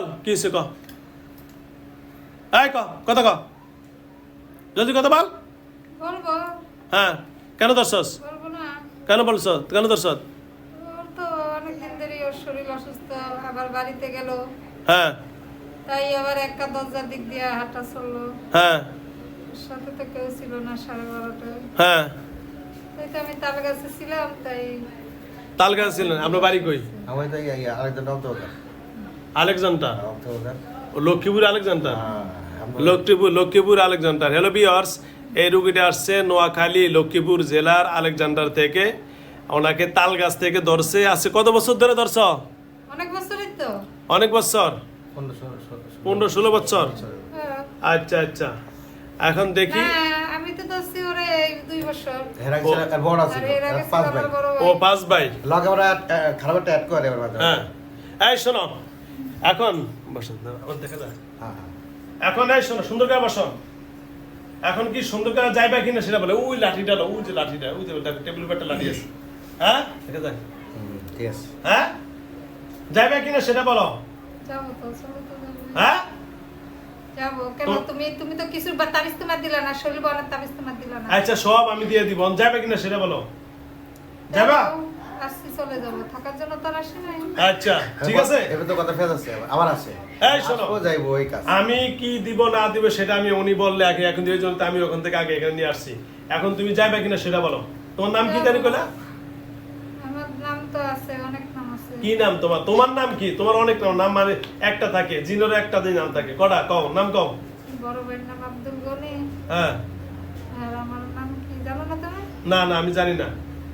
বল কি ক এই ক কথা ক জলদি কথা বল। বলব। হ্যাঁ কেন দর্শস বলব না। কেন বলছ? কেন দর্শস শরীর অসুস্থ আবার বাড়িতে গেল। হ্যাঁ। তাই আবার একটা দরজার দিক দিয়ে হাঁটা চলল। হ্যাঁ। সাথে তো কেউ ছিল না সাড়ে বারোটায়। হ্যাঁ। তাই তো আমি তাল গাছে ছিলাম তাই তাল গাছ ছিলেন আপনার বাড়ি কই? আমার তো আরেকজন নাম তো ওদের আলেকজান্ডার? লক্ষ্মীপুর আলেকজান্ডার? হ্যাঁ, Lakshmipur Lakshmipur Alexander. Hello viewers এই রুগীটা আসছে নোয়াখালী লক্ষ্মীপুর জেলার আলেকজান্ডার থেকে। ওনাকে তাল গাছ থেকে ধরছে আছে কত বছর ধরে ধরছ? অনেক বছরই তো। অনেক বছর? পনেরো, ষোলো, বছর? হ্যাঁ। আচ্ছা আচ্ছা। এখন দেখি। আমি তো ধরছি ওরে দুই বছর। বড় ও পাঁচ ভাই? লগে আমরা খারাপ একটা add করে হ্যাঁ। এই শোনো এখন বসেন দেখা যায় হ্যাঁ, হ্যাঁ। এখন এই শোনো সুন্দর করে বসো। এখন কি সুন্দর করে যাইবা কিনা সেটা বলে। ওই লাঠিটা লো, ওই যে লাঠিটা ওই যে টেবিল একটা লাঠি আছে। হ্যাঁ? দেখা যায় ঠিক আছে। হ্যাঁ? যাইবা কিনা সেটা বলো। যাব যাব। হ্যাঁ? যাব কেন তো- তুমি তুমি তো কিছু বা তাবিজ না শরীর বলার তাবিজ তোমার দিলা না। আচ্ছা সব আমি দিয়ে দিব। যাইবা কিনা সেটা বলো। যাবা যাব, আসছি চলে যাব। থাকার জন্য তো আসি নাই। আচ্ছা ঠিক আছে? এবার তো কথা ফেরত আছে, আবার আছে। এই শোনো। যাইবো, ওই কাজ। আমি কি দিব না দিব সেটা আমি উনি বললে আগে এখন দিয়ে জন্য আমি ওখান থেকে আগে এখানে নিয়ে আসছি। এখন তুমি যাইবা কিনা সেটা বলো। তোমার নাম কি জানি কইলা? আমার নাম তো আছে অনেক নাম আছে। কি নাম তোমার? তোমার নাম কি? তোমার অনেক নাম নাম মানে একটা থাকে জিনেরও একটা দিন নাম থাকে। কটা? কও নাম কও। বড় ভাইয়ের নাম আব্দুল গনি। হ্যাঁ। আর আমার নাম কি জানো না তুমি? না না আমি জানি না।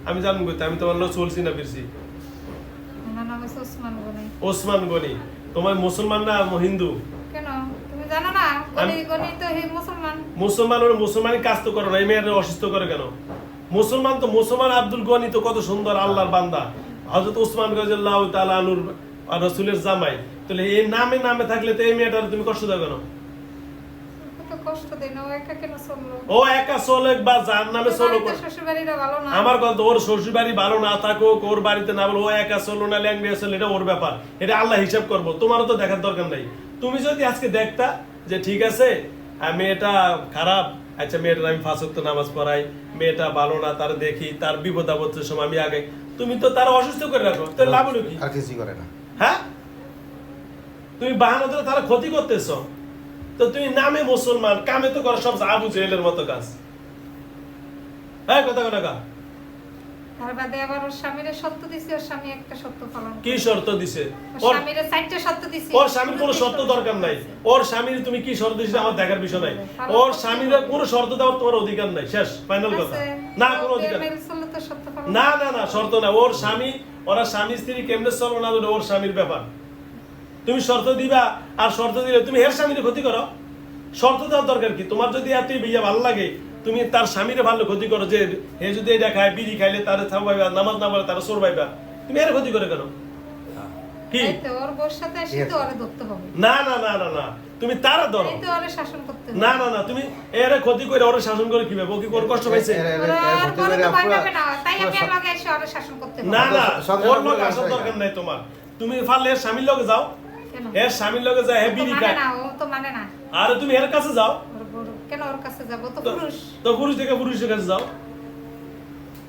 আমি জানব কইতে, আমি তোমার লোক চলছি না ফিরছি। ওসমান গনি। তোমার মুসলমান না হিন্দু? কেন? তুমি জানো না গনি গনি তো হি মুসলমান। মুসলমান ওর মুসলমানই কাজ তো করে না এই মেয়ের অসুস্থ করে কেন? মুসলমান তো মুসলমান আব্দুল গনি তো কত সুন্দর আল্লাহর বান্দা। হযরত ওসমান গজাল্লাহু তাআলা আনুর আর রাসূলের জামাই। তাহলে এই নামে নামে থাকলে তো এই মেয়েটার তুমি কষ্ট দাও কেন? কষ্ট দেয় না ও একা কেন চলল? ও একা চলে বা যার নামে চলো শ্বশুর ভালো না? আমার কথা ওর শ্বশুর বাড়ি ভালো না থাকুক ওর বাড়িতে না বলো ও একা চলো না ল্যাঙ্গুয়েজ চলো এটা ওর ব্যাপার। এটা আল্লাহ হিসাব করব তোমারও তো দেখার দরকার নাই। তুমি যদি আজকে দেখতা যে ঠিক আছে আহ, মেয়েটা খারাপ আচ্ছা মেয়েটার আমি ফাঁসক্ত নামাজ পড়াই মেয়েটা ভালো না তার দেখি তার বিপদ আপদের সময় আমি আগে তুমি তো তার অসুস্থ করে রাখো তার লাভ হলো কি? আর কিছুই করে না। হ্যাঁ? তুমি বাহানা ধরে তারা ক্ষতি করতেছ। তো তুমি নামে মুসলমান কামে তো করো সব আবু জেলের মতো কাজ। হ্যাঁ কথা কথা কা তার বাদে আবার ওর স্বামীরে সত্য দিছি ওর স্বামী একটা সত্য পালন কি শর্ত দিছে? ওর ওর স্বামীরে চারটে সত্য দিছি ওর স্বামীর কোনো শর্ত দরকার নাই। ওর স্বামীর তুমি কি শর্ত দিছিলে আমার দেখার বিষয় নাই। ওর স্বামীর কোনো শর্ত দেওয়ার তোমার অধিকার নাই। শেষ ফাইনাল কথা। না কোনো অধিকার না না না শর্ত না ওর স্বামী ওরা স্বামী স্ত্রী কেমনে চলবো না ওর স্বামীর ব্যাপার। তুমি শর্ত দিবা আর শর্ত দিলে তুমি হের স্বামীর ক্ষতি করো। শর্ত দেওয়ার দরকার কি? তোমার যদি এতই বিয়ে ভালো লাগে তুমি তার স্বামীরে ভালো ক্ষতি করো যে হে যদি এটা খায় বিড়ি খাইলে তার থাকবাইবা নামাজ না পড়ে তার সরবাইবা। তুমি এর ক্ষতি করে কেন? কি? এই তো ওর বউর সাথে আসি তো ওরে ধরতে হবে। না না না না না। তুমি তারা ধরো। এই তো ওরে শাসন করতে হবে। না না না তুমি এর ক্ষতি করে ওরে শাসন করে কীভাবে? ও কি কোন কষ্ট পাইছে? না না না ওর লোক আসার দরকার নাই তোমার। তুমি পারলে এর স্বামীর লগে যাও। এর স্বামীর লগে যায় হে বিড়ি মানে খায়। না ও তো মানে না। আর তুমি এর কাছে যাও। কেন ওর কাছে যাব? তো পুরুষ। তো পুরুষ থেকে পুরুষের কাছে যাও।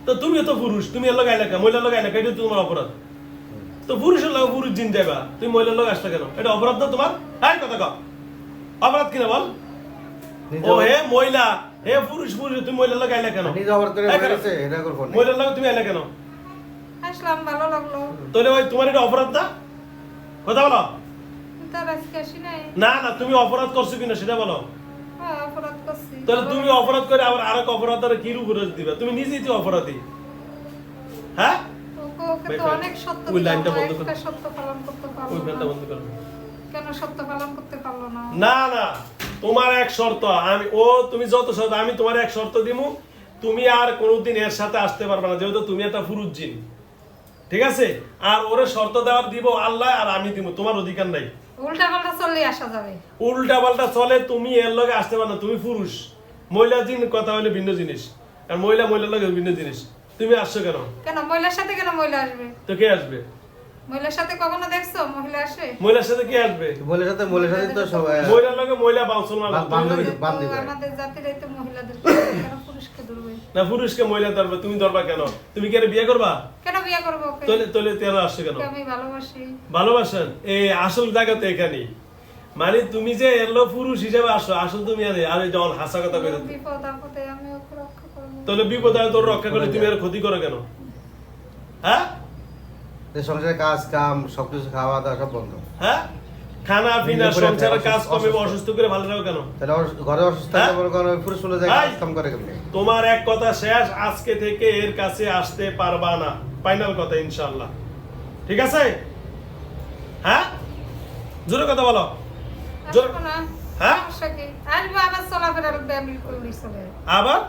তো তুমিও তো পুরুষ তুমি এর লগে এলাকা মহিলার লগে এলাকা এটা তোমার অপরাধ। তো পুরুষের লগে পুরুষ জিন যাবা তুমি মহিলার লগে আসতে কেন? এটা অপরাধ না তোমার? হ্যাঁ কথা কও। অপরাধ কিনা বল? ও হে মহিলা হে পুরুষ পুরুষ তুমি মহিলার লগে এলা কেন? নিজে অপরাধ করে এই এটা করব না। মহিলার লগে তুমি এলা কেন? আসলাম ভালো লাগল। তাহলে ওই তোমার এটা অপরাধ না? কথা বলো। না না তুমি অপরাধ করছ কিনা সেটা বলো। হ্যাঁ, তাহলে তুমি অপরাধ করে আবার আরেক অপরাধ আর কি রূপ দিবা? তুমি নিজেই তো অপরাধী। হ্যাঁ? ওকে ওকে তো ভাই, অনেক সত্য ওই লাইনটা বন্ধ করো। একটা সত্য পালন করতে ওই পারল বন্ধ করো। কেন সত্য পালন করতে পারল না? না না তোমার এক শর্ত। আমি ও তুমি যত শর্ত আমি তোমার এক শর্ত দিমু। তুমি আর কোনোদিন এর সাথে আসতে পারবে না যেহেতু তুমি একটা ফুরুজ জিন ঠিক আছে? আর ওরে শর্ত দেওয়ার দিব আল্লাহ আর আমি দিব তোমার অধিকার নাই। উল্টা পাল্টা চললে আসা যাবে। উল্টা পাল্টা চলে তুমি এর লগে আসতে পারো না তুমি পুরুষ। মহিলা জিন কথা হলে ভিন্ন জিনিস আর মহিলা মহিলার লগে ভিন্ন জিনিস। তুমি আসছো কেন? কেন মহিলার সাথে কেন মহিলা আসবে? তো কে আসবে? মহিলার সাথে কখনো দেখছ? মহিলা আসে? মহিলার সাথে কি আসবে? মহিলার সাথে মহিলার সাথে তো সবাই মহিলার লগে মহিলা বাউন্সল না বা- বান্ধবী। তো বান্ধবী হয়। আমাদের জাতির এই তো মহিলাদের না পুরুষকে মহিলা ধরবে তুমি ধরবা কেন? তুমি কি আরে বিয়ে করবা? কেন বিয়ে করব? তোলে তোলে তেরো আসছে কেন? আমি ভালোবাসি। ভালোবাসেন? এই আসল জায়গা তো এখানেই। মানে তুমি যে এলো পুরুষ হিসেবে আসো আসল তুমি আরে আরে যখন হাসা কথা কই বিপদ আপদে আমি ওকে রক্ষা করব তাহলে বিপদ হয় তোর রক্ষা করে তুমি আর ক্ষতি করো কেন? হ্যাঁ? যে সংসারে কাজ কাম সবকিছু খাওয়া দাওয়া সব বন্ধ। হ্যাঁ? খানা পিনা সংসারের কাজ কমে অসুস্থ। অসুস্থ করে ভালো রাখো কেন? তাহলে ঘরে অসুস্থ হ্যাঁ? করো ওই পুরুষ চলে যায় কাম করে কেমনি? তোমার এক কথা শেষ আজকে থেকে এর কাছে আসতে পারবা না। ফাইনাল কথা ইনশাআল্লাহ। ঠিক আছে? হ্যাঁ? জোরে কথা বলো। জোরে হ্যাঁ? আবার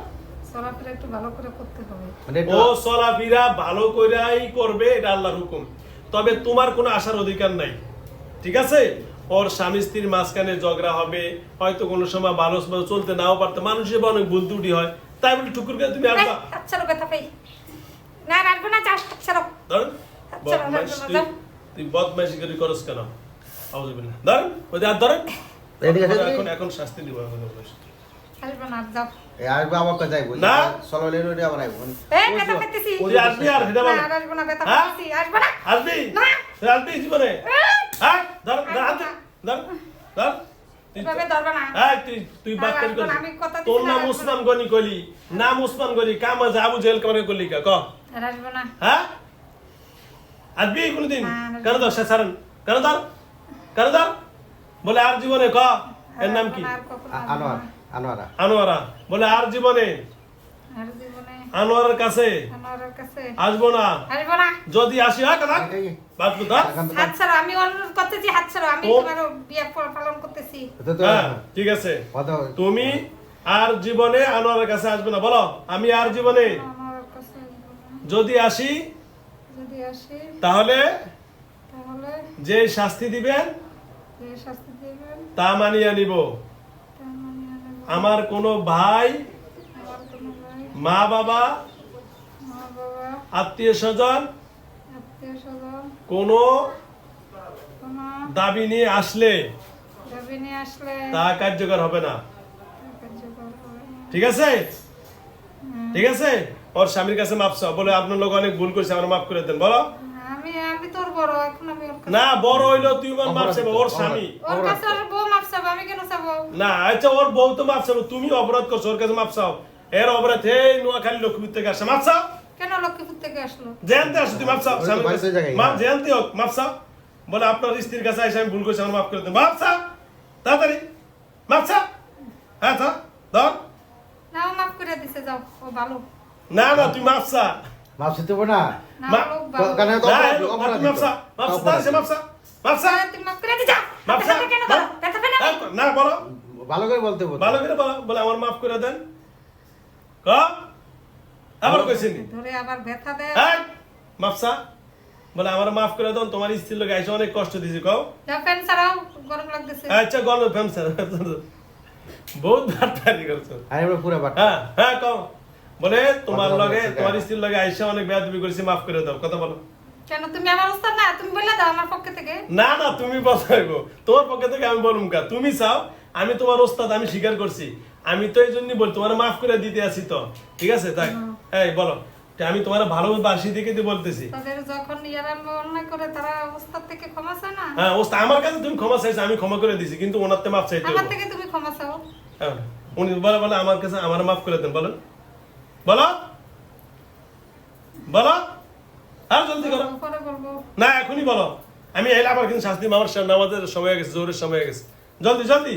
চলাফেরা একটু ভালো করে করতে হবে। মানে ও চলাফেরা ভালো কইরাই করবে এটা আল্লাহর হুকুম। তবে তোমার কোনো আসার অধিকার নাই। ঠিক আছে? ওর স্বামী স্ত্রীর মাঝখানে ঝগড়া হবে হয়তো কোনো সময় ভালো চলতে নাও পারতো মানুষের অনেক ভুল ত্রুটি হয়। তাই বলে টুকুর করে তুমি আসবা। আচ্ছা না রাখব না চাষ না, না, তুই বদমাইশি করে করস কেন? আউযুবিল্লাহ ধর ওই আর ধরেন এখন এখন শাস্তি দিব এখন। আসব না যাও। এই আসবে আবার কোথায় যাইবো না। চলো লেনো রে আবার আইবো। এই ব্যথা পেতেছি। তুই আসবি আর সেটা বল না আসব না না। না। জীবনে? ধর ধর ধর ধর হ্যাঁ তোর নাম উসমান গনি কলি নাম উসমান গনি কাম আছে আবু জেল কামারে করলি কা হ্যাঁ? আসবি কোনদিন। কেন ধর সারেন কেন ধর? কেন ধর? বলে আর জীবনে ক? এর নাম কি। আনোয়ারা। আনোয়ারা। বলে আর জীবনে? আর জীবনে আনোয়ারের কাছে? আসব না। আসব না। যদি আসি হয় কথা এই- এই- বাঁচবো ধর এখান থেকে- হাত ছাড়ো আমি অনুরোধ করতেছি হাত ছাড়ো আমি তোমার বিয়ে পালন করতেছি। তো তো হ্যাঁ ঠিক আছে। তুমি আর জীবনে আনোয়ারের কাছে আসবে না বলো। আমি আর জীবনে। যদি আসি তাহলে যে শাস্তি দিবেন যে শাস্তি দেবেন তা মানিয়ে নিব। আমার কোনো ভাই মা বাবা আত্মীয় স্বজন কোনো কোনো দাবি নিয়ে আসলে তা কার্যকর হবে না। ঠিক আছে? ঠিক আছে? ওর স্বামীর কাছে মাপ চাও। বলে আপনার লোক অনেক ভুল করছে আমার মাফ করে দেন। বলো। আমি আমি তোর বড় এখন আমি ওর কাছে না বড় হইল তুই আমার মাপ ওর স্বামী। ওর কাছে ওর বউ মাপ চাবো আমি কেন চাবো? না আচ্ছা ওর বউ তো মাপ চাবো তুমি অপরাধ করছ ওর কাছে মাপ চাও। এর অপরাধ হে নোয়াখালী লক্ষ্মীপুর থেকে আসে। মাপ চাও কেন লক্ষ্মীপুর থেকে আসলো? জয়ন্তি আসো তুই মাপ চাও ওই তো স্বামীর বাড়িতে কাছে। জায়গায়, মাপ হ্যাঁ। জয়ন্তি হোক মাপ চাও বলে আপনার স্ত্রীর কাছে এসে আমি ভুল করছি আমার মাফ করে দেন। মাপ চাও তাড়াতাড়ি। মাপ চাও হ্যাঁ চা ধর। না মাফ করে দিছে যাও ও ভালো। না না তুই মাপ চা মাপ শিখতে হবে না? না তো তো না, না, তো। তুমি বলো। ভালো করে বলতে হবে ভালো করে বলো বলে আমার মাফ করে দেন। আবার কইছেন ধরে আবার ব্যথা দেয়। হ্যাঁ মাপসা বলে আমার মাফ করে দাও তোমার স্ত্রীর লোক আইসে অনেক কষ্ট দিয়েছি কও। ফ্যান গরম লাগতেছে। আচ্ছা গল্প ফেমসা বহুত করছ। আর এবার পুরো বাট হ্যাঁ হ্যাঁ কও। বলে তোমার লগে তোমার হ্যাঁ। স্ত্রীর লগে আইসা অনেক বেয়াদবি করেছি মাফ করে দাও কথা বলো। কেন তুমি আমার উস্তাদ না? তুমি বলে দাও আমার পক্ষ থেকে। না না তুমি বসাইবো তোমার পক্ষে থেকে আমি বলুম কা। তুমি চাও আমি তোমার ওস্তাদ আমি স্বীকার করছি। আমি তো এই জন্যই বলি তোমার মাফ করে দিতে আসি তো। ঠিক আছে তাই এই বলো। আমি তোমার ভালোবাসি দেখে দিয়ে বলতেছি। যখন অন্যায় করে তারা উস্তাদ থেকে ক্ষমা চায় না? হ্যাঁ ওস্তাদ আমার কাছে তুমি ক্ষমা চাইছো আমি ক্ষমা করে দিছি কিন্তু ওনার তো মাফ চাইতে আমার থেকে তুমি ক্ষমা চাও? হ্যাঁ, উনি বলে বলে আমার কাছে আমার মাফ করে দেন বলেন বলো। বলো। আর জলদি করো। না এখনই বলো। আমি এলে আবার কিন্তু শাস্তি আমার সামনে আমাদের সময় গেছে জোরের সময় গেছে। জলদি জলদি।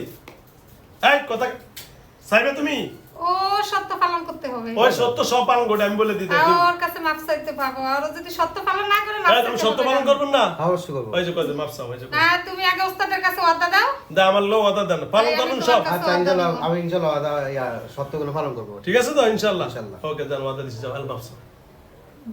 এই কথা চাইবে তুমি? ও সত্য পালন করতে হবে। ওই সত্য সব পালন করতে আমি বলে দিতে ওর কাছে মাপ চাইতে পাবো আর যদি সত্য পালন না করে মাপ হ্যাঁ তুমি সত্য পালন না। করবেন না? অবশ্যই করব। ওই যে মাপ চাও ওই যে না তুমি আগে উস্তাদের কাছে ওয়াদা দাও। দা আমার লোক কথা দেন। পালন তোমার সব? আচ্ছা ইনশাল্লাহ আমি ইনশাল্লাহ আদা- ইয়া, সত্যগুলো পালন করব। ঠিক আছে তো ইনশাল্লাহ। ইনশাল্লাহ। ওকে দেন ওয়াদা দিছি যাও আল মাপ চাও।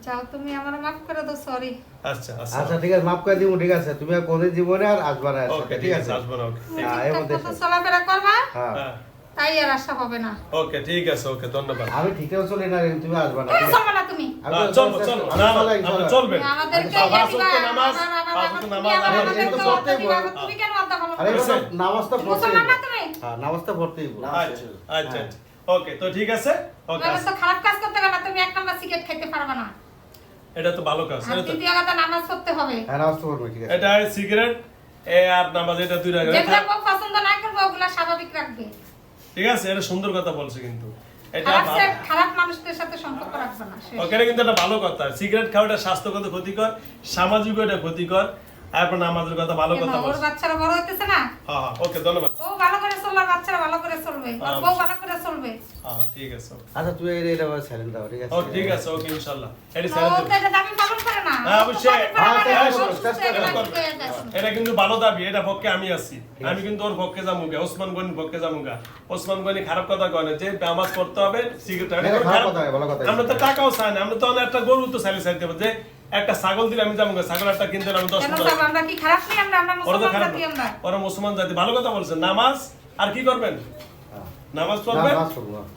যাও তুমি আমার মাফ করে দাও সরি আচ্ছা আচ্ছা। আচ্ছা ঠিক আছে মাফ করে দিব ঠিক আছে। তুমি আর কোনদিন জীবনে আর আসবা না ওকে ঠিক আছে? আসব না ওকে হ্যাঁ, এর মধ্যে চলাফেরা করবা? হ্যাঁ। হ্যাঁ। তাই আর আশা হবে না। ওকে ঠিক আছে ওকে ধন্যবাদ। আমি ঠিকও চলি না তুমি আসবা না কেন ঠিক আছে? চলবে না তুমি। হ্যাঁ, চলবো চলবো। না আপনি আমাদেরকে তো নামাজ, তো নামাজ, ওয়াদা পড়তেই দিবা, তুমি কেন ওয়াদা ভালো আরে তো পড়তেই মুসলমান না তুমি? হ্যাঁ, নামাজ তো পড়তেই হবে। আচ্ছা আচ্ছা আচ্ছা। ওকে তো ঠিক আছে? ওকে তো খারাপ কাজ করতে গেলে তুমি এক নাম্বার সিগারেট খেতে পারবে না এটা তো ভালো কাজ এটা তো? নামাজ পড়তে হবে। হ্যাঁ, নামাজ পড়বে, ঠিক আছে। এটা সিগারেট এ আর নামাজ এটা দুই রাখবে যেগুলো বউ পছন্দ না করবে ওগুলা স্বাভাবিক রাখবে। ঠিক আছে এটা সুন্দর কথা বলছে কিন্তু। এটা খারাপ মানুষদের সাথে সম্পর্ক রাখবে না ওকে কিন্তু একটা ভালো কথা। সিগারেট খাওয়াটা স্বাস্থ্যগত ক্ষতিকর সামাজিক এটা ক্ষতিকর। তারপর নামাজের কথা ভালো কথা বাচ্চারা বড় হইতেছে না হ্যাঁ হ্যাঁ ওকে ধন্যবাদ ও ভালো করে চলবে বাচ্চারা ভালো করে চলবে ওর আচ্ছা। বউ ভালো করে চলবে হ্যাঁ ঠিক আছে আচ্ছা, তুই এই- আবার silent দাও, ঠিক আছে? ও ঠিক আছে ওকে ইনশাআল্লাহ এটি ও ছেড়ে তো দেব এটা দাবি পালন করে না হ্যাঁ, অবশ্যই। হ্যাঁ, গেছে। এটা কিন্তু ভালো দাবি এটা পক্ষে আমি আছি আমি। কিন্তু ওর পক্ষে যামুগা ওসমান গনি পক্ষে যামুগা ওসমান গনি খারাপ কথা কয় না যে নামাজ পড়তে হবে সিগারেট না, না, খারাপ কথা নয়, ভালো কথা। আমরা তো টাকাও চাই না আমরা তো অনেক একটা গরু তো চাইলে চাইতে হবে যে একটা ছাগল দিলে আমি যাব ছাগল একটা কিনতে আমি দশ আমরা কি খারাপ নেই আমরা? আমরা ওরা তো মুসলমান খারাপ জাতি আমরা। ওরা মুসলমান জাতি। ভালো কথা বলছেন। নামাজ আর কি করবেন? হ্যাঁ। নামাজ পড়ব, হ্যাঁ।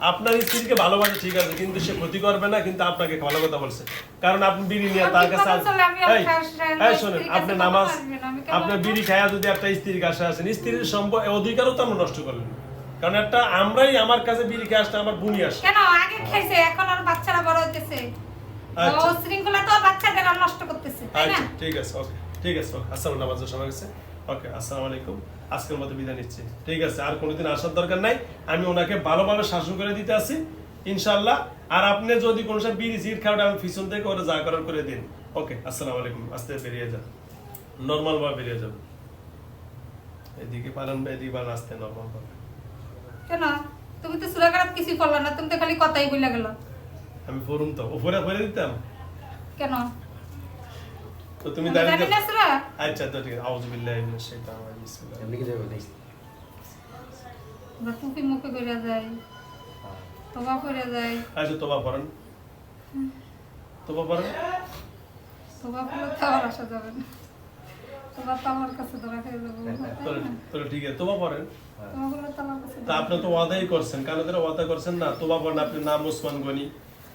আপনার স্ত্রীকে ভালোবাসে ঠিক আছে কিন্তু সে ক্ষতি করবে না কিন্তু আপনাকে ভালো কথা বলছে। কারণ আপনি বিড়ি নিয়ে তার কাছে আমার এই, শোনেন কাছে আপনি নামাজ বলবেন, আমি কেন আপনি বিড়ি খায়া যদি একটা স্ত্রীর কাছে আসেন স্ত্রীর সম্পদ অধিকারও তো আপনি নষ্ট করলেন কারণ একটা আমরাই আমার কাছে বিড়ি খেয়ে আসতে আমার বুনি আসে। কেন? আগে খাইছে এখন আর বাচ্চারা বড় হইতেছে। শৃঙ্খলা তো বাচ্চাদের নষ্ট করতেছে তাই না? আচ্ছা ঠিক আছে ওকে ঠিক আছে ওকে আসসালাম নামাজের সময় গেছে ওকে আসসালামু আলাইকুম আজকের মতো বিদায় নিচ্ছি। ঠিক আছে আর কোনোদিন আসার দরকার নাই আমি ওনাকে ভালোভাবে শাসন করে দিতে আসি ইনশাল্লাহ আর আপনি যদি কোনো সময় বিড়ি সিট খাওয়াটা আমি পিছন থেকে ওরা যা করার করে দিন। ওকে আসসালামু আলাইকুম আস্তে বেরিয়ে যান। নর্মাল ভাবে বেরিয়ে যান। এদিকে পারেন বা এদিকে পারেন আসতে নর্মাল ভাবে কেন? তুমি তো সুরাকারাত কিছুই করলা না তুমি তো খালি কথাই বলে গেল। আমি ফোরুম তো। উপরে ফেলে দিতাম? কেন? তো তুমি দাঁড়িয়ে আচ্ছা তো ঠিক আছে। আউযুবিল্লাহি মিনাশ শাইতানির রাজিম বিসমিল্লাহ। এমনি কি যাবে, নেই? আমরা টুপি মুখে করে যাই হ্যাঁ। তোবা করে যাই আচ্ছা তোবা পড়েন। তোবা পড়েন। তোবা করলে তো আমার আসা যাবে না। তোবা তো আমার কাছে ধরা খেয়ে যাব তাহলে তাহলে ঠিক আছে তোবা পড়েন। তোবা করলে তো আমার কাছে তা আপনি তো ওয়াদাই করছেন কারণ ধরে ওয়াদা করছেন না তোবা পড়েন আপনি নাম ওসমান গনি।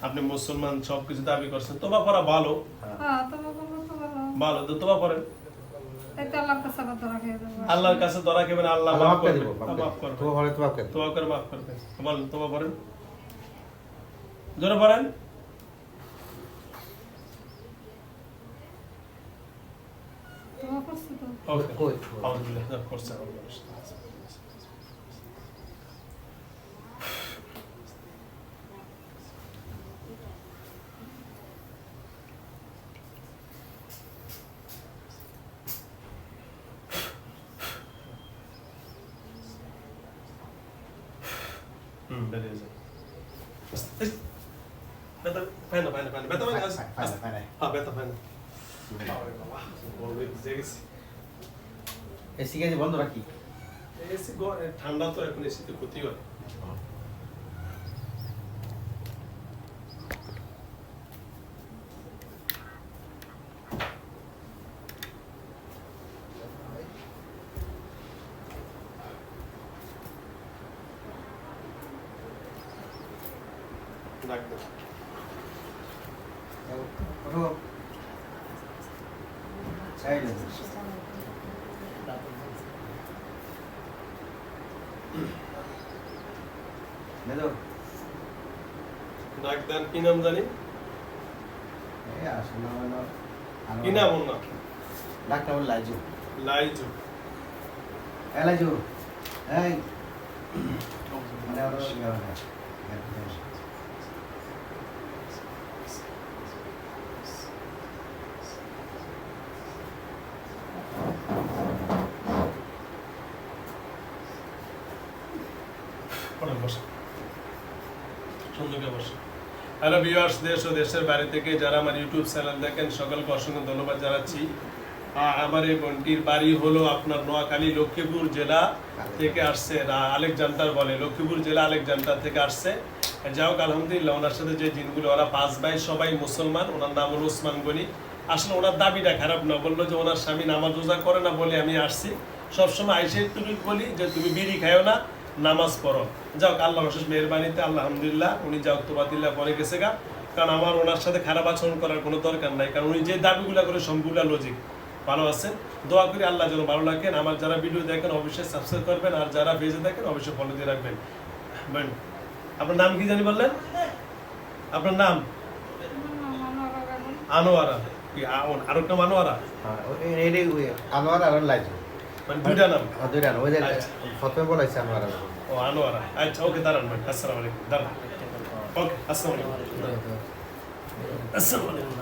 আপনি মুসলমান সবকিছু দাবি করছেন তোবা পড়া ভালো। হ্যাঁ ভালো। ভালো তো তোবা পড়েন আল্লাহর কাছে খেবেন আল্লাহ মাফ মাফ করে করে? তোবা করে মাফ বলেন তোবা পড়েন জোরে পড়েন তোবা করছি তো। ওকে। কই? আউযুবিল্লাহ যা করছে আউযুবিল্লাহ। পায় না পায়, পায়, পায় না, পায় না। হ্যাঁ বাবা বলবে বুঝে গেছি বন্ধ রাখি এসি গ- ঠান্ডা তো এখন এসিতে ক্ষতি হয়। ডাক দাও। ওঠো। এই নে। মেজো, ডাক দেন কি নাম জানি। কি নাম ওর নাম ডাক্তার লাইজু। লাইজু লাইজু, এই। মানে ওরা ইয়ে হয় না। পড়েন বসে সুন্দর করে বসে হ্যালো ভিউয়ার্স দেশ ও দেশের বাইরে থেকে যারা আমার ইউটিউব চ্যানেল দেখেন, সকলকে অসংখ্য ধন্যবাদ জানাচ্ছি। আমার এই বোনটির বাড়ি হলো আপনার নোয়াখালী লক্ষ্মীপুর জেলা থেকে আসছে আলেকজান্ডার বলে। লক্ষ্মীপুর জেলা আলেকজান্ডার থেকে আসছে। যাই হোক, আলহামদুলিল্লাহ, ওনার সাথে যে দিনগুলো ওরা পাঁচ ভাই সবাই মুসলমান, ওনার নাম হলো ওসমান গনি। আসলে ওনার দাবিটা খারাপ না, বলল যে ওনার স্বামী নামাজ রোজা করে না বলে আমি আসছি। সবসময় আইসে তুমি বলি যে, তুমি বিড়ি খাও না নামাজ পড়ো। যাও আল্লাহ অশেষ মেহরবানিতে আল্লাহ আলহামদুলিল্লাহ উনি যাও তোবাতিল্লাহ পরে গেছে গা। কারণ আমার ওনার সাথে খারাপ আচরণ করার কোনো দরকার নাই। কারণ উনি যে দাবিগুলো করে সম্পূর্ণ লজিক ভালো আছেন? দোয়া করি আল্লাহ যেন ভালো রাখেন। আমার যারা ভিডিও দেখেন অবশ্যই সাবস্ক্রাইব করবেন। আর যারা পেজে দেখেন অবশ্যই ফলো দিয়ে রাখবেন। আপনার নাম কি জানি বললেন? আপনার নাম? আনোয়ারা। কি আর একটা মানোয়ারা হ্যাঁ, ওই আর লাইজ মানে দুইটা নাম? হ্যাঁ দুইটা না, ওই যে আচ্ছা। প্রথমে বলাইছে আনোয়ার ও আনোয়ারা আচ্ছা ওকে দাঁড়ান ভাই। আসসালামু আলাইকুম। দাঁড়ান। ওকে আসসালামু আলাইকুম। আসসালামু আলাইকুম।